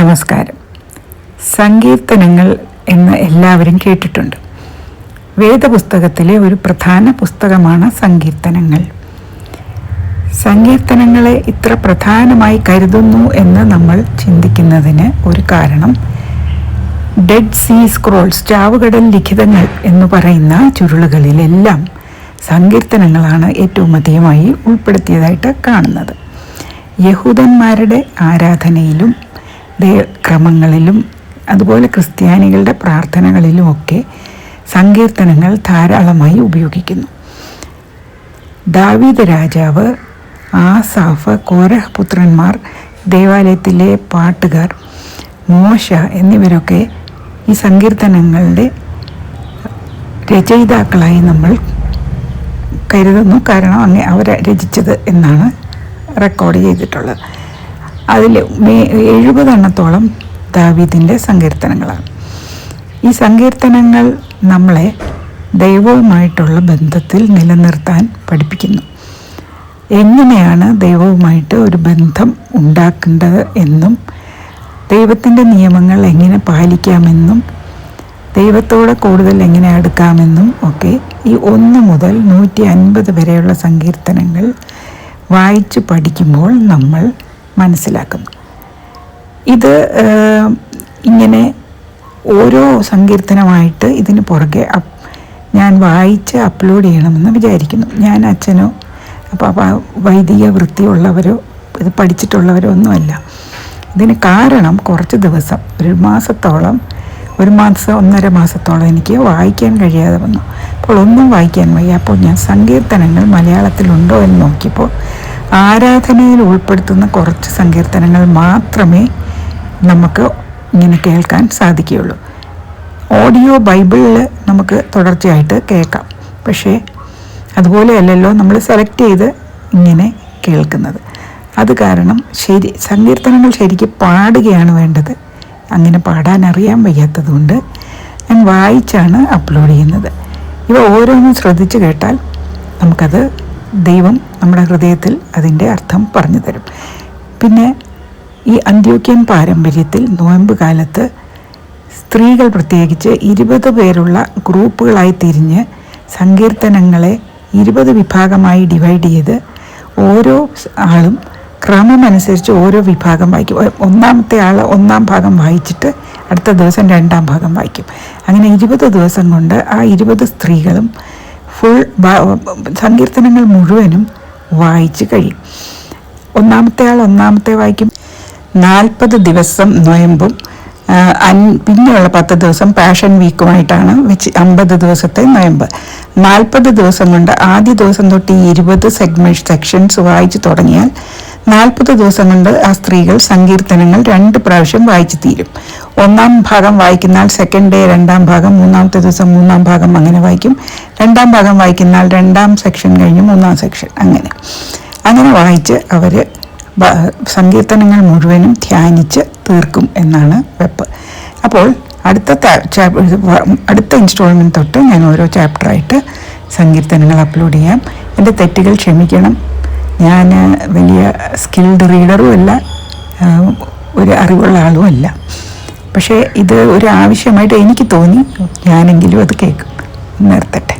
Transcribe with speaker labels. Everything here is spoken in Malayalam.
Speaker 1: നമസ്കാരം. സങ്കീർത്തനങ്ങൾ എന്ന് എല്ലാവരും കേട്ടിട്ടുണ്ട്. വേദപുസ്തകത്തിലെ ഒരു പ്രധാന പുസ്തകമാണ് സങ്കീർത്തനങ്ങൾ. സങ്കീർത്തനങ്ങളെ ഇത്ര പ്രധാനമായി കരുതുന്നു എന്ന് നമ്മൾ ചിന്തിക്കുന്നതിന് ഒരു കാരണം ഡെഡ് സീ സ്ക്രോൾസ് ചാവുകടൽ ലിഖിതങ്ങൾ എന്ന് പറയുന്ന ചുരുളുകളിലെല്ലാം സങ്കീർത്തനങ്ങളാണ് ഏറ്റവും അധികമായി ഉൾപ്പെടുത്തിയതായിട്ട് കാണുന്നത്. യഹൂദന്മാരുടെ ആരാധനയിലും ക്രമങ്ങളിലും അതുപോലെ ക്രിസ്ത്യാനികളുടെ പ്രാർത്ഥനകളിലുമൊക്കെ സങ്കീർത്തനങ്ങൾ ധാരാളമായി ഉപയോഗിക്കുന്നു. ദാവീദ് രാജാവ് ആസാഫ് കോരഹ് പുത്രന്മാർ ദേവാലയത്തിലെ പാട്ടുകാർ മോശ എന്നിവരൊക്കെ ഈ സങ്കീർത്തനങ്ങളുടെ രചയിതാക്കളായി നമ്മൾ കരുതുന്നു. കാരണം അങ്ങ് അവരെ രചിച്ചത് എന്നാണ് റെക്കോർഡ് ചെയ്തിട്ടുള്ളത്. അതിൽ എഴുപതെണ്ണത്തോളം ദാവീദിന്റെ സങ്കീർത്തനങ്ങളാണ്. ഈ സങ്കീർത്തനങ്ങൾ നമ്മളെ ദൈവവുമായിട്ടുള്ള ബന്ധത്തിൽ നിലനിർത്താൻ പഠിപ്പിക്കുന്നു. എങ്ങനെയാണ് ദൈവവുമായിട്ട് ഒരു ബന്ധം ഉണ്ടാക്കേണ്ടത് എന്നും ദൈവത്തിന്റെ നിയമങ്ങൾ എങ്ങനെ പാലിക്കാമെന്നും ദൈവത്തോടെ കൂടുതൽ എങ്ങനെ അടുക്കാമെന്നും ഒക്കെ ഈ ഒന്ന് മുതൽ നൂറ്റി അൻപത് വരെയുള്ള സങ്കീർത്തനങ്ങൾ വായിച്ചു പഠിക്കുമ്പോൾ നമ്മൾ മനസ്സിലാക്കുന്നു. ഇത് ഇങ്ങനെ ഓരോ സങ്കീർത്തനമായിട്ട് ഇതിന് പുറകെ ഞാൻ വായിച്ച് അപ്ലോഡ് ചെയ്യണമെന്ന് വിചാരിക്കുന്നു. ഞാൻ അച്ഛനോ അപ്പോൾ വൈദിക വൃത്തിയുള്ളവരോ ഇത് പഠിച്ചിട്ടുള്ളവരോ ഒന്നുമല്ല. ഇതിന് കാരണം കുറച്ച് ദിവസം ഒരു മാസത്തോളം ഒരു മാസം ഒന്നര മാസത്തോളം എനിക്ക് വായിക്കാൻ കഴിയാതെ വന്നു. അപ്പോൾ ഒന്നും വായിക്കാൻ വയ്യ. അപ്പോൾ ഞാൻ സങ്കീർത്തനങ്ങൾ മലയാളത്തിലുണ്ടോ എന്ന് നോക്കിയപ്പോൾ ആരാധനയിൽ ഉൾപ്പെടുത്തുന്ന കുറച്ച് സങ്കീർത്തനങ്ങൾ മാത്രമേ നമുക്ക് ഇങ്ങനെ കേൾക്കാൻ സാധിക്കുകയുള്ളൂ. ഓഡിയോ ബൈബിളിൽ നമുക്ക് തുടർച്ചയായിട്ട് കേൾക്കാം. പക്ഷേ അതുപോലെയല്ലല്ലോ നമ്മൾ സെലക്ട് ചെയ്ത് ഇങ്ങനെ കേൾക്കുന്നത്. അത് കാരണം ശരി സങ്കീർത്തനങ്ങൾ ശരിക്കും പാടുകയാണ് വേണ്ടത്. അങ്ങനെ പാടാൻ അറിയാൻ വയ്യാത്തതുകൊണ്ട് ഞാൻ വായിച്ചാണ് അപ്ലോഡ് ചെയ്യുന്നത്. ഇവ ഓരോന്നും ശ്രദ്ധിച്ചു കേട്ടാൽ നമുക്കത് ദൈവം നമ്മുടെ ഹൃദയത്തിൽ അതിന്റെ അർത്ഥം പറഞ്ഞു തരും. പിന്നെ ഈ അന്ത്യോക്യൻ പാരമ്പര്യത്തിൽ നോയമ്പ് കാലത്ത് സ്ത്രീകൾ പ്രത്യേകിച്ച് ഇരുപത് പേരുള്ള ഗ്രൂപ്പുകളായി തിരിഞ്ഞ് സങ്കീർത്തനങ്ങളെ ഇരുപത് വിഭാഗമായി ഡിവൈഡ് ചെയ്ത് ഓരോ ആളും ക്രമമനുസരിച്ച് ഓരോ വിഭാഗം വായിക്കും. ഒന്നാമത്തെ ആൾ ഒന്നാം ഭാഗം വായിച്ചിട്ട് അടുത്ത ദിവസം രണ്ടാം ഭാഗം വായിക്കും. അങ്ങനെ ഇരുപത് ദിവസം കൊണ്ട് ആ ഇരുപത് സ്ത്രീകളും ഫുൾ സങ്കീർത്തനങ്ങൾ മുഴുവനും വായിച്ചു കഴിയും. ഒന്നാമത്തെ ആൾ ഒന്നാമത്തെ വായിക്കും. നാൽപ്പത് ദിവസം നൊയമ്പും പിന്നെയുള്ള പത്ത് ദിവസം പാഷൻ വീക്കുമായിട്ടാണ് വെച്ച് അമ്പത് ദിവസത്തെ നൊയമ്പ്. നാൽപ്പത് ദിവസം കൊണ്ട് ആദ്യ ദിവസം തൊട്ട് ഈ ഇരുപത് സെഗ്മെന്റ് സെക്ഷൻസ് വായിച്ചു തുടങ്ങിയാൽ നാൽപ്പത് ദിവസം കൊണ്ട് ആ സ്ത്രീകൾ സങ്കീർത്തനങ്ങൾ രണ്ട് പ്രാവശ്യം വായിച്ചു തീരും. ഒന്നാം ഭാഗം വായിക്കുന്നാൽ സെക്കൻഡ് ഡേ രണ്ടാം ഭാഗം മൂന്നാമത്തെ ദിവസം മൂന്നാം ഭാഗം അങ്ങനെ വായിക്കും. രണ്ടാം ഭാഗം വായിക്കുന്നാൽ രണ്ടാം സെക്ഷൻ കഴിഞ്ഞ് മൂന്നാം സെക്ഷൻ അങ്ങനെ. അങ്ങനെ വായിച്ച് അവർ സങ്കീർത്തനങ്ങൾ മുഴുവനും ധ്യാനിച്ച് തീർക്കും എന്നാണ് വെപ്പ്. അപ്പോൾ അടുത്ത അടുത്ത ഇൻസ്റ്റോൾമെന്റ് തൊട്ട് ഞാൻ ഓരോ ചാപ്റ്ററായിട്ട് സങ്കീർത്തനങ്ങൾ അപ്ലോഡ് ചെയ്യാം. എന്റെ തെറ്റുകൾ ക്ഷമിക്കണം. ഞാൻ വലിയ സ്കിൽഡ് റീഡറും അല്ല ഒരു അറിവുള്ള ആളും അല്ല. പക്ഷേ ഇത് ഒരു ആവശ്യമായിട്ട് എനിക്ക് തോന്നി. ഞാനെങ്കിലും അത് കേൾക്കും നിർത്തട്ടെ.